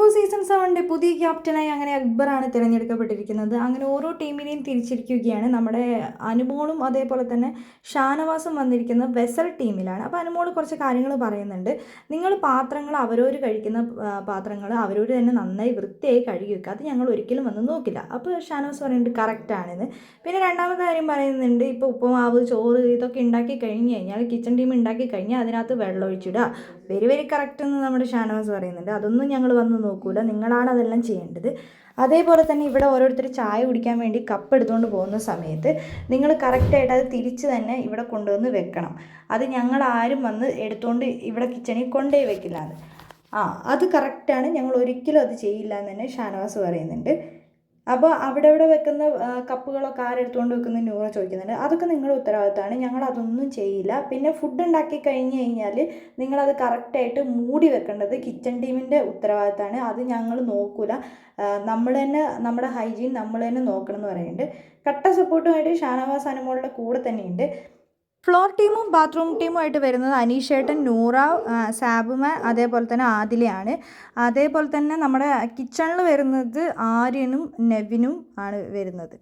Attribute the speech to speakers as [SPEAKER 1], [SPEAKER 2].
[SPEAKER 1] Boss season സെവന്റെ പുതിയ ക്യാപ്റ്റനായി അങ്ങനെ അക്ബറാണ് തിരഞ്ഞെടുക്കപ്പെട്ടിരിക്കുന്നത്. അങ്ങനെ ഓരോ ടീമിനെയും തിരിച്ചിരിക്കുകയാണ്. നമ്മുടെ അനുമോളും അതേപോലെ തന്നെ ഷാനവാസും വന്നിരിക്കുന്ന വെസൽ ടീമിലാണ് അപ്പോൾ അനുമോൾ കുറച്ച് കാര്യങ്ങൾ പറയുന്നുണ്ട്. നിങ്ങൾ പാത്രങ്ങൾ അവരോട് കഴിക്കുന്ന പാത്രങ്ങൾ അവരോട് തന്നെ നന്നായി വൃത്തിയായി കഴുകി വെക്കുക അത് ഞങ്ങൾ ഒരിക്കലും വന്ന് നോക്കില്ല. അപ്പോൾ ഷാനവാസ് പറയുന്നുണ്ട് കറക്റ്റാണെന്ന് പിന്നെ രണ്ടാമത്തെ കാര്യം പറയുന്നുണ്ട്. ഇപ്പോൾ ഉപ്പുമാവ് ചോറ് ഇതൊക്കെ ഉണ്ടാക്കി കഴിഞ്ഞ് കഴിഞ്ഞാൽ കിച്ചൺ ടീം ഉണ്ടാക്കി കഴിഞ്ഞാൽ അതിനകത്ത് വെള്ളം ഒഴിച്ചിടുക. വെരി വെരി കറക്റ്റ് എന്ന് നമ്മുടെ ഷാനവാസ് പറയുന്നുണ്ട്. അതൊന്നും ഞങ്ങൾ വന്ന് നോക്കൂല. നിങ്ങളാണ് അതെല്ലാം ചെയ്യേണ്ടത്. അതേപോലെ തന്നെ ഇവിടെ ഓരോരുത്തർ ചായ കുടിക്കാൻ വേണ്ടി കപ്പ് എടുത്തുകൊണ്ട് പോകുന്ന സമയത്ത് നിങ്ങൾ കറക്റ്റായിട്ട് അത് തിരിച്ച് തന്നെ ഇവിടെ കൊണ്ടുവന്ന് വെക്കണം. അത് ഞങ്ങൾ ആരും വന്ന് എടുത്തുകൊണ്ട് ഇവിടെ കിച്ചണിൽ കൊണ്ടേ വെക്കില്ല അത്. ആ അത് കറക്റ്റാണ് ഞങ്ങൾ ഒരിക്കലും അത് ചെയ്യില്ല എന്ന് തന്നെ ഷാനവാസ് പറയുന്നുണ്ട്. അപ്പോൾ അവിടെ ഇവിടെ വെക്കുന്ന കപ്പുകളൊക്കെ ആരെടുത്തുകൊണ്ട് വെക്കുന്ന ന്യൂറ ചോദിക്കുന്നുണ്ട്. അതൊക്കെ നിങ്ങളുടെ ഉത്തരവാദിത്തമാണ്. ഞങ്ങൾ അതൊന്നും ചെയ്യില്ല. പിന്നെ ഫുഡ് ഉണ്ടാക്കി കഴിഞ്ഞ് കഴിഞ്ഞാൽ നിങ്ങളത് കറക്റ്റായിട്ട് മൂടി വെക്കേണ്ടത് കിച്ചൺ ടീമിന്റെ ഉത്തരവാദിത്തമാണ്. അത് ഞങ്ങൾ നോക്കൂല. നമ്മൾ തന്നെ നമ്മുടെ ഹൈജീൻ നമ്മൾ തന്നെ നോക്കണം എന്ന് പറയുന്നുണ്ട്. കട്ട സപ്പോർട്ടുമായിട്ട് ഷാനവാസ് അനുമോളുടെ കൂടെ തന്നെയുണ്ട്. ഫ്ലോർ ടീമും ബാത്റൂം ടീമുമായിട്ട് വരുന്നത് അനീഷേട്ടൻ നൂറ സാബുമ അതേപോലെ തന്നെ ആദിലയാണ്. അതേപോലെ തന്നെ നമ്മുടെ കിച്ചണിൽ വരുന്നത് ആര്യനും നെവിനും ആണ് വരുന്നത്.